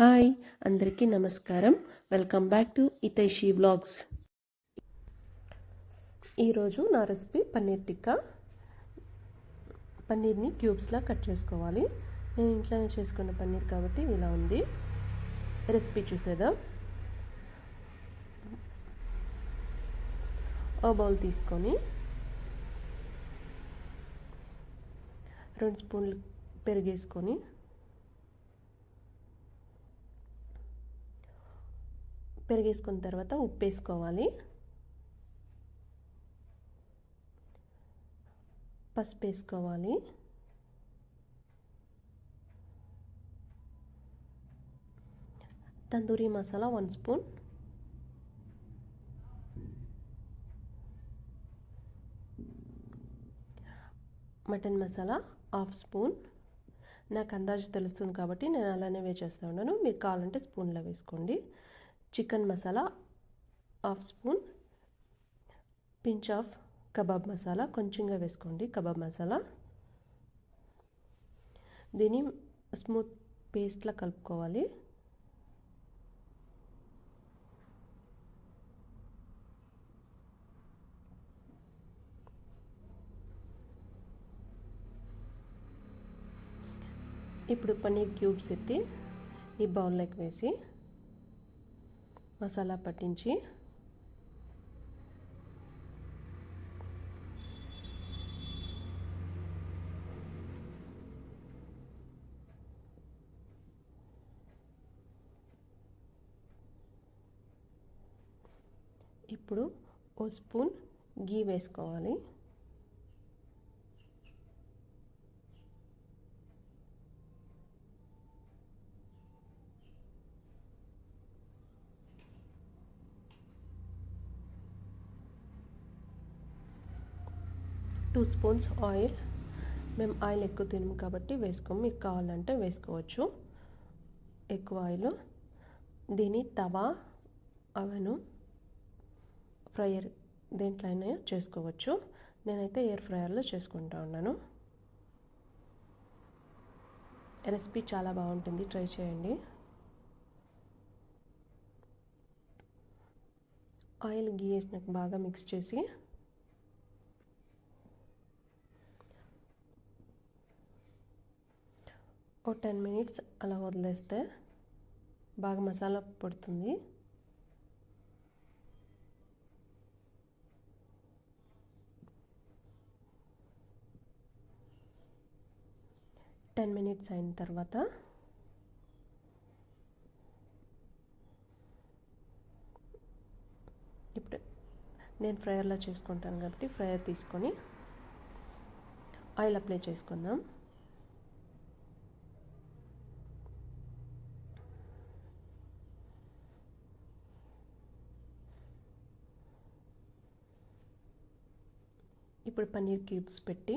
Hi అందరికీ నమస్కారం. Welcome back to Ithaishi blogs ఈరోజు నా రెసిపీ పన్నీర్ టిక్కా. పన్నీర్ని క్యూబ్స్లా కట్ చేసుకోవాలి. నేను ఇంట్లోనే చేసుకున్న పన్నీర్ కాబట్టి ఇలా ఉంది. రెసిపీ చూసేదా ఓ బౌల్ తీసుకొని రెండు స్పూన్లు పెరిగేసుకొని పెరిగేసుకున్న తర్వాత ఉప్పు వేసుకోవాలి పసుపు వేసుకోవాలి tandoori masala one spoon. Mutton masala half spoon. నాకు అందాజు తెలుస్తుంది కాబట్టి నేను అలానే వేచేస్తూ ఉన్నాను. మీరు కావాలంటే స్పూన్లో వేసుకోండి. Chicken masala half spoon pinch of kebab masala కొంచెంగా వేసుకోండి కబాబ్ మసాలా. దీన్ని స్మూత్ పేస్ట్లా కలుపుకోవాలి. ఇప్పుడు పన్నీర్ క్యూబ్స్ ఎత్తి ఈ బౌల్లోకి వేసి మసాలా పట్టించి. ఇప్పుడు ఓ స్పూన్ గీ వేసుకోవాలి. Two spoons oil. మేము ఆయిల్ ఎక్కువ తినము కాబట్టి వేసుకోము. మీకు కావాలంటే వేసుకోవచ్చు. ఎక్కువ ఆయిల్. దీని తవా అవను ఫ్రయర్ దేంట్లో అయినా చేసుకోవచ్చు. నేనైతే ఎయిర్ ఫ్రైయర్లో చేసుకుంటా ఉన్నాను. రెసిపీ చాలా బాగుంటుంది. ట్రై చేయండి. ఆయిల్ గీ వేసినాక బాగా మిక్స్ చేసి ఓ టెన్ మినిట్స్ అలా వదిలేస్తే బాగా మసాలా పడుతుంది. టెన్ మినిట్స్ అయిన తర్వాత ఇప్పుడు నేను ఫ్రైయర్లో చేసుకుంటాను కాబట్టి ఫ్రైయర్ తీసుకొని ఆయిల్ అప్లై చేసుకుందాం. ఇప్పుడు పన్నీర్ క్యూబ్స్ పెట్టి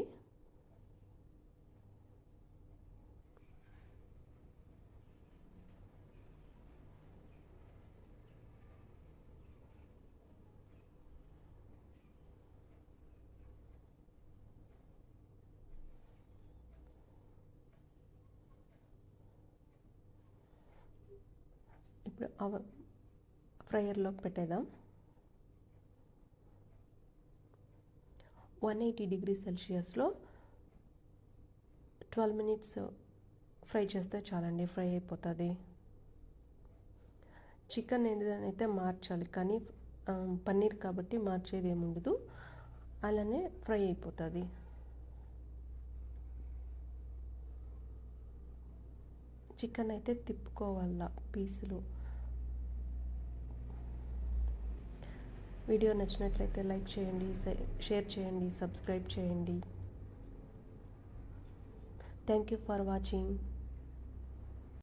ఇప్పుడు అవ ఫ్రైయర్లోకి పెట్టేద్దాం. వన్ ఎయిటీ డిగ్రీ సెల్సియస్లో ట్వెల్వ్ మినిట్స్ ఫ్రై చేస్తే చాలండి ఫ్రై అయిపోతుంది. చికెన్ ఏదైతే మార్చాలి కానీ పన్నీర్ కాబట్టి మార్చేది ఏముండదు అలానే ఫ్రై అయిపోతుంది. చికెన్ అయితే తిప్పుకోవాల పీసులు? వీడియో నచ్చినట్లయితే లైక్ చేయండి షేర్ చేయండి సబ్స్క్రైబ్ చేయండి. Thank you for watching